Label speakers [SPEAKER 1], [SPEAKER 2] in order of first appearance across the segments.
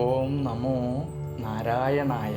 [SPEAKER 1] ഓം നമോ നാരായണായ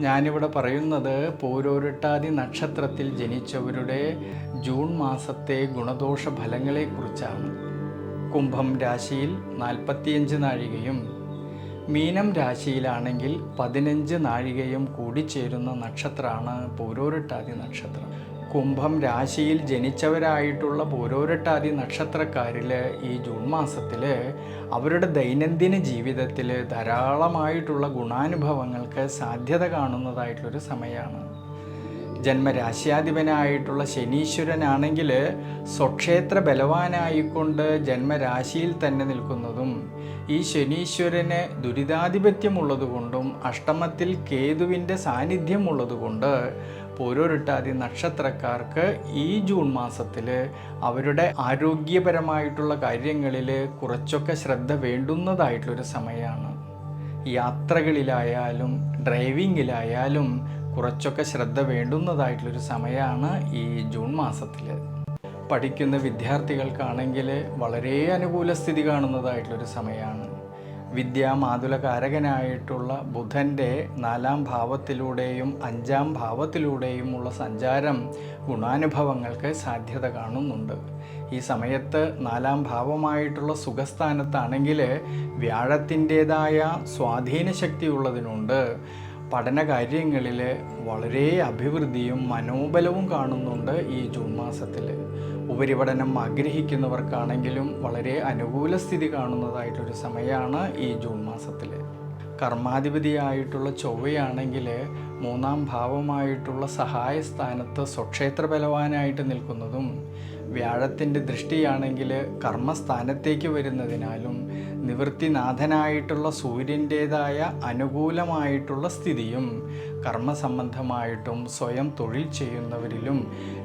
[SPEAKER 1] ഞാനിവിടെ പറയുന്നത് പോരോരുട്ടാതി നക്ഷത്രത്തിൽ ജനിച്ചവരുടെ ജൂൺ മാസത്തെ ഗുണദോഷ ഫലങ്ങളെക്കുറിച്ചാണ്. കുംഭം രാശിയിൽ നാൽപ്പത്തിയഞ്ച് നാഴികയും മീനം രാശിയിലാണെങ്കിൽ പതിനഞ്ച് നാഴികയും കൂടിച്ചേരുന്ന നക്ഷത്രമാണ് പോരോരുട്ടാതി നക്ഷത്രം. കുംഭം രാശിയിൽ ജനിച്ചവരായിട്ടുള്ള പൂരോരട്ടാദി നക്ഷത്രക്കാരിൽ ഈ ജൂൺ മാസത്തിൽ അവരുടെ ദൈനംദിന ജീവിതത്തിൽ ധാരാളമായിട്ടുള്ള ഗുണാനുഭവങ്ങൾക്ക് സാധ്യത കാണുന്നതായിട്ടുള്ളൊരു സമയമാണ്. ജന്മരാശ്യാധിപനായിട്ടുള്ള ശനീശ്വരനാണെങ്കിൽ സ്വക്ഷേത്ര ബലവാനായിക്കൊണ്ട് ജന്മരാശിയിൽ തന്നെ നിൽക്കുന്നതും ഈ ശനീശ്വരന് ദുരിതാധിപത്യമുള്ളതുകൊണ്ടും അഷ്ടമത്തിൽ കേതുവിന്റെ സാന്നിധ്യമുള്ളതുകൊണ്ട് പോരോരുട്ടാതി നക്ഷത്രക്കാർക്ക് ഈ ജൂൺ മാസത്തിൽ അവരുടെ ആരോഗ്യപരമായിട്ടുള്ള കാര്യങ്ങളിൽ കുറച്ചൊക്കെ ശ്രദ്ധ വേണ്ടുന്നതായിട്ടുള്ളൊരു സമയമാണ് യാത്രകളിലായാലും ഡ്രൈവിങ്ങിലായാലും കുറച്ചൊക്കെ ശ്രദ്ധ വേണ്ടുന്നതായിട്ടുള്ളൊരു സമയമാണ് ഈ ജൂൺ മാസത്തിൽ പഠിക്കുന്ന വിദ്യാർത്ഥികൾക്കാണെങ്കിൽ വളരെ അനുകൂല സ്ഥിതി കാണുന്നതായിട്ടുള്ളൊരു സമയമാണ് വിദ്യാമാതുലകാരകനായിട്ടുള്ള ബുധന്റെ നാലാം ഭാവത്തിലൂടെയും അഞ്ചാം ഭാവത്തിലൂടെയുമുള്ള സഞ്ചാരം ഗുണാനുഭവങ്ങൾക്ക് സാധ്യത കാണുന്നുണ്ട്. ഈ സമയത്ത് നാലാം ഭാവമായിട്ടുള്ള സുഖസ്ഥാനത്താണെങ്കിൽ വ്യാഴത്തിന്റേതായ സ്വാധീന ശക്തി ഉള്ളതിനുണ്ട് പഠനകാര്യങ്ങളിൽ വളരെ അഭിവൃദ്ധിയും മനോബലവും കാണുന്നുണ്ട് ഈ ജൂൺ മാസത്തിൽ ഉപരിപഠനം ആഗ്രഹിക്കുന്നവർക്കാണെങ്കിലും വളരെ അനുകൂല സ്ഥിതി കാണുന്നതായിട്ടൊരു സമയമാണ് ഈ ജൂൺ മാസത്തിൽ കർമാധിപതിയായിട്ടുള്ള ചൊവ്വയാണെങ്കിൽ മൂന്നാം ഭാവമായിട്ടുള്ള സഹായ സ്ഥാനത്ത് സ്വക്ഷേത്ര ബലവാനായിട്ട് നിൽക്കുന്നതും വ്യാഴത്തിന്റെ ദൃഷ്ടിയാണെങ്കിൽ കർമ്മസ്ഥാനത്തേക്ക് വരുന്നതിനാലും നിവൃത്തിനാഥനായിട്ടുള്ള സൂര്യന്റേതായ അനുകൂലമായിട്ടുള്ള സ്ഥിതിയും കർമ്മസംബന്ധമായിട്ടും സ്വയം തൊഴിൽ ചെയ്യുന്നവരിലും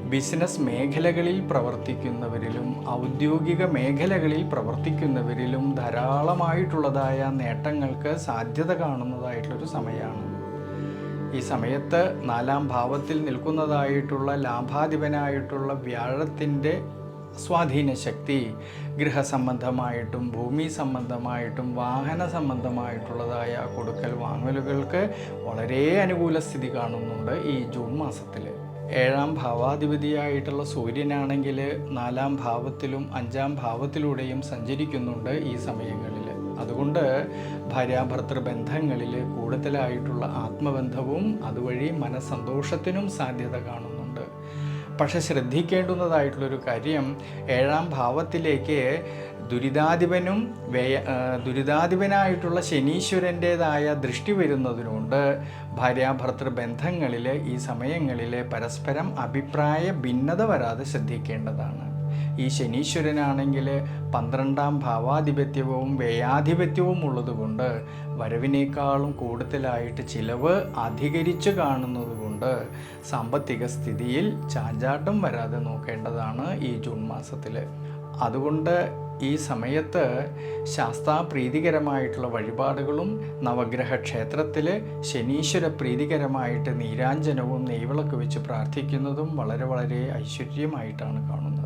[SPEAKER 1] ബിസിനസ് മേഖലകളിൽ പ്രവർത്തിക്കുന്നവരിലും ഔദ്യോഗിക മേഖലകളിൽ പ്രവർത്തിക്കുന്നവരിലും ധാരാളമായിട്ടുള്ളതായ നേട്ടങ്ങൾക്ക് സാധ്യത കാണുന്നതായിട്ടുള്ളൊരു സമയമാണ്. ഈ സമയത്ത് നാലാം ഭാവത്തിൽ നിൽക്കുന്നതായിട്ടുള്ള ലാഭാധിപനായിട്ടുള്ള വ്യാഴത്തിന്റെ സ്വാധീന ശക്തി ഗൃഹസംബന്ധമായിട്ടും ഭൂമി സംബന്ധമായിട്ടും വാഹന സംബന്ധമായിട്ടുള്ളതായ കൊടുക്കൽ വാങ്ങലുകൾക്ക് വളരെ അനുകൂല സ്ഥിതി കാണുന്നുണ്ട് ഈ ജൂൺ മാസത്തിൽ ഏഴാം ഭാവാധിപതിയായിട്ടുള്ള സൂര്യനാണെങ്കിൽ നാലാം ഭാവത്തിലും അഞ്ചാം ഭാവത്തിലൂടെയും സഞ്ചരിക്കുന്നുണ്ട് ഈ സമയങ്ങളിൽ അതുകൊണ്ട് ഭാര്യാഭർത്തൃ ബന്ധങ്ങളിൽ കൂടുതലായിട്ടുള്ള ആത്മബന്ധവും അതുവഴി മനസ്സന്തോഷത്തിനും സാധ്യത കാണുന്നുണ്ട്. പക്ഷെ ശ്രദ്ധിക്കേണ്ടുന്നതായിട്ടുള്ളൊരു കാര്യം ഏഴാം ഭാവത്തിലേക്ക് ദുരിതാധിപനും വ്യയ ദുരിതാധിപനായിട്ടുള്ള ശനീശ്വരന്റേതായ ദൃഷ്ടി വരുന്നതിനുണ്ട്. ഭാര്യാഭർത്തൃ ബന്ധങ്ങളിൽ ഈ സമയങ്ങളിൽ പരസ്പരം അഭിപ്രായ ഭിന്നത വരാതെ ശ്രദ്ധിക്കേണ്ടതാണ്. ഈ ശനീശ്വരനാണെങ്കിൽ പന്ത്രണ്ടാം ഭാവാധിപത്യവും വ്യയാധിപത്യവും ഉള്ളതുകൊണ്ട് വരവിനേക്കാളും കൂടുതലായിട്ട് ചിലവ് അധികരിച്ചു കാണുന്നതുകൊണ്ട് സാമ്പത്തിക സ്ഥിതിയിൽ ചാഞ്ചാട്ടം വരാതെ നോക്കേണ്ടതാണ് ഈ ജൂൺ മാസത്തിൽ അതുകൊണ്ട് ഈ സമയത്ത് ശാസ്താപ്രീതികരമായിട്ടുള്ള വഴിപാടുകളും നവഗ്രഹ ക്ഷേത്രത്തിൽ ശനീശ്വര പ്രീതികരമായിട്ട് നീരാഞ്ജനവും നെയ്വിളക്ക് വെച്ച് പ്രാർത്ഥിക്കുന്നതും വളരെ വളരെ ഐശ്വര്യമായിട്ടാണ് കാണുന്നത്.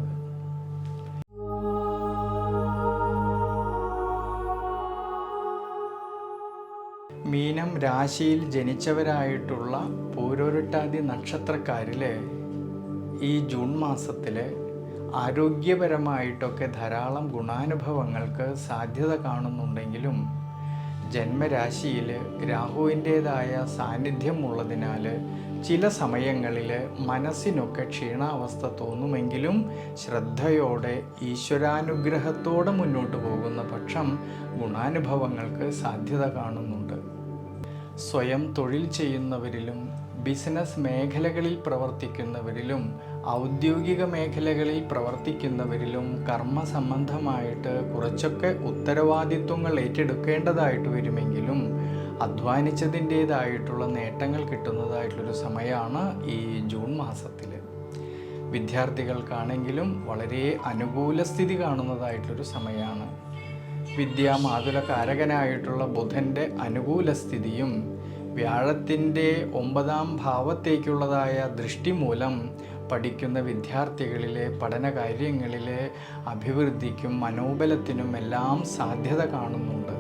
[SPEAKER 1] മീനം രാശിയിൽ ജനിച്ചവരായിട്ടുള്ള പൂരോരുട്ടാതി നക്ഷത്രക്കാരിൽ ഈ ജൂൺ മാസത്തിൽ ആരോഗ്യപരമായിട്ടൊക്കെ ധാരാളം ഗുണാനുഭവങ്ങൾക്ക് സാധ്യത കാണുന്നുണ്ടെങ്കിലും ജന്മരാശിയിൽ രാഹുവിന്റേതായ സാന്നിധ്യമുള്ളതിനാൽ ചില സമയങ്ങളിൽ മനസ്സിനൊക്കെ ക്ഷീണാവസ്ഥ തോന്നുമെങ്കിലും ശ്രദ്ധയോടെ ഈശ്വരാനുഗ്രഹത്തോടെ മുന്നോട്ട് പോകുന്ന. പക്ഷം ഗുണാനുഭവങ്ങൾക്ക് സാധ്യത കാണുന്നുണ്ട്. സ്വയം തൊഴിൽ ചെയ്യുന്നവരിലും ബിസിനസ് മേഖലകളിൽ പ്രവർത്തിക്കുന്നവരിലും ഔദ്യോഗിക മേഖലകളിൽ പ്രവർത്തിക്കുന്നവരിലും കർമ്മ സംബന്ധമായിട്ട് കുറച്ചൊക്കെ ഉത്തരവാദിത്വങ്ങൾ ഏറ്റെടുക്കേണ്ടതായിട്ട് വരുമെങ്കിലും അധ്വാനിച്ചതിന്റേതായിട്ടുള്ള നേട്ടങ്ങൾ കിട്ടുന്നതായിട്ടുള്ളൊരു സമയമാണ് ഈ ജൂൺ മാസത്തിൽ വിദ്യാർത്ഥികൾക്കാണെങ്കിലും വളരെ അനുകൂല സ്ഥിതി കാണുന്നതായിട്ടുള്ളൊരു സമയമാണ് വിദ്യാമാതുലകാരകനായിട്ടുള്ള ബുധന്റെ അനുകൂല സ്ഥിതിയും വ്യാഴത്തിന്റെ ഒമ്പതാം ഭാവത്തേക്കുള്ളതായ ദൃഷ്ടി മൂലം പഠിക്കുന്ന വിദ്യാർത്ഥികളിലെ പഠന കാര്യങ്ങളിലെ അഭിവൃദ്ധിക്കും മനോബലത്തിനും എല്ലാം സാധ്യത കാണുന്നുണ്ട്.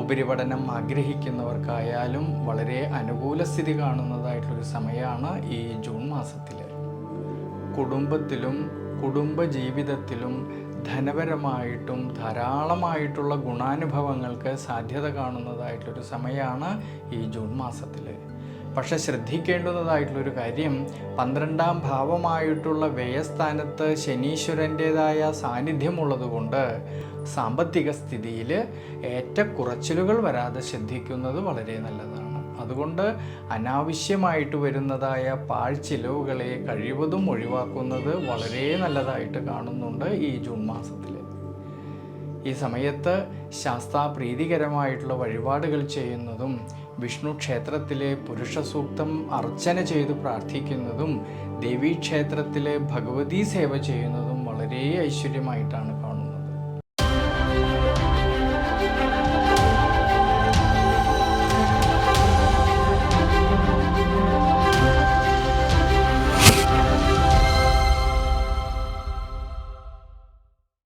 [SPEAKER 1] ഉപരിപഠനം ആഗ്രഹിക്കുന്നവർക്കായാലും വളരെ അനുകൂല സ്ഥിതി കാണുന്നതായിട്ടുള്ളൊരു സമയമാണ് ഈ ജൂൺ മാസത്തിൽ കുടുംബത്തിലും കുടുംബ ജീവിതത്തിലും ധനപരമായിട്ടും ധാരാളമായിട്ടുള്ള ഗുണാനുഭവങ്ങൾക്ക് സാധ്യത കാണുന്നതായിട്ടൊരു സമയമാണ് ഈ ജൂൺ മാസത്തിൽ പക്ഷെ ശ്രദ്ധിക്കേണ്ടുന്നതായിട്ടുള്ളൊരു കാര്യം പന്ത്രണ്ടാം ഭാവമായിട്ടുള്ള വ്യയസ്ഥാനത്ത് ശനീശ്വരന്റേതായ സാന്നിധ്യമുള്ളതുകൊണ്ട് സാമ്പത്തിക സ്ഥിതിയിൽ ഏറ്റക്കുറച്ചിലുകൾ വരാതെ ശ്രദ്ധിക്കുന്നത് വളരെ നല്ലതാണ്. അതുകൊണ്ട് അനാവശ്യമായിട്ട് വരുന്നതായ പാഴ്ചിലവുകളെ കഴിവതും ഒഴിവാക്കുന്നത് വളരെ നല്ലതായിട്ട് കാണുന്നുണ്ട് ഈ ജൂൺ മാസത്തിൽ ഈ സമയത്ത് ശാസ്താപ്രീതികരമായിട്ടുള്ള വഴിപാടുകൾ ചെയ്യുന്നതും വിഷ്ണു ക്ഷേത്രത്തിലെ പുരുഷ സൂക്തം അർച്ചന ചെയ്ത് പ്രാർത്ഥിക്കുന്നതും ദേവീക്ഷേത്രത്തിലെ ഭഗവതി സേവ ചെയ്യുന്നതും വളരെ ഐശ്വര്യമായിട്ടാണ്